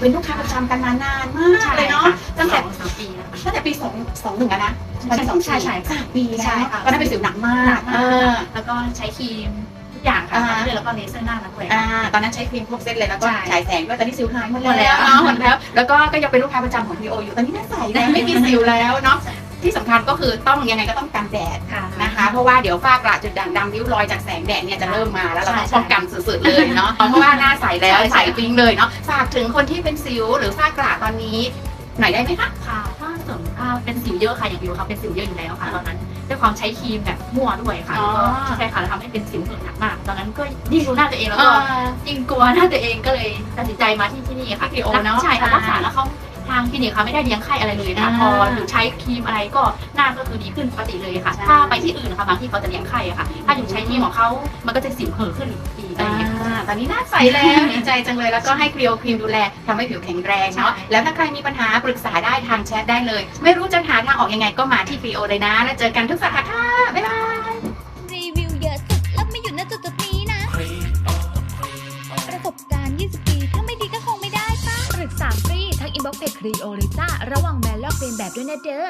เป็นลูกค้าประจำกันมานานมากเลยเนาะตั้งแต่สองสามปีแล้วค่ะตั้งแต่ปีสองสองหนึ่งอะนะตอนนั้นสองใช่ใช่สามปีแล้วใช่ค่ะตอนนั้นเป็นสิวหนักมากเออแล้วก็ใช้ครีมทุกอย่างค่ะอ่าเลยแล้วก็เลเซอร์หน้ามาด้วยอ่าตอนนั้นใช้ครีมครบเซตเลยแล้วก็ใช่ฉายแสงด้วยตอนนี้สิวหายหมดหมดแล้แล้ววเนาะหมดแล้ว แล้วก็ก็ยังเป็นลูกค้าประจำของพีโออยู่ตอนนี้หน่าใสแล้วไม่มีสิวแล้วเนาะ ที่สำคัญก็คือต้องยังไงก็ต้องกันแดดค่ะ นะคะ เพราะว่าเดี๋ยวฝ้ากระจุดด่างดำริ้วรอยจากแสงแดดเนี่ยจะเริ่มมาแล้วเราต้องใช่ป้องกันสุดๆเลยเนาะเพราะว่าหน้าใสแล้วใช่ใสปิ้งเลยเนาะฝากถึงคนที่เป็นสิวหรือฝ้ากระตอนนี้หน่อยได้ไหมคะค่ะถ้าสมมติว่าเป็นสิวเยอะค่ะอย่างอยู่ค่ะเป็นสิวเยอะอยู่แล้วค่ะตอนนั้นด้วยความใช้ครีมแบบมั่วด้วยค่ะอ๋อแล้วก็ใช่ค่ะแล้วทำให้เป็นสิวเหนอะหนักมาก ตอนนั้นก็ยิ่งดูหน้าตัวเองแล้วก็ยิ่งกลัวหน้าตัวเองก็เลยตัดสินใจมาที่ที่นี่ค่ะที่ PO เนอะใช่ค่ะอ่ารักษาแล้วเขา ทางคลินิกค่ะไม่ได้เลี้ยงไข้อะไรเลยนะอ่าพอหนูใช้ครีมอะไรก็หน้าก็คือดีขึ้นปกติเลยค่ะใช่ถ้าไปที่อื่นนะคะบางที่เขาจะเลี้ยงไข้อะค่ะ ถ้าอยู่ใช้ครีมของเขามันก็จะสิวเห่อะขึ้นอีกอะไรอย่างเงี้ยอ่าตอนนี้หน้าใสแล้วดีใจจังเลยแล้วก็ให้เกลียวครีมดูแลทำให้ผิวแข็งแรงเนาะใช่แล้วถ้าใครมีปัญหาปรึกษาได้ทางแชทได้เลย ไม่รู้จะหาทางออกยังไงก็มาที่ฟรีโอเลยนะ แล้วเจอกันทุกสัปดาห์ค่ะบ๊ายบาย ก็คงไปครีโอเลยจ้าระวังแมนลอกเลียนแบบด้วยนะเด้อ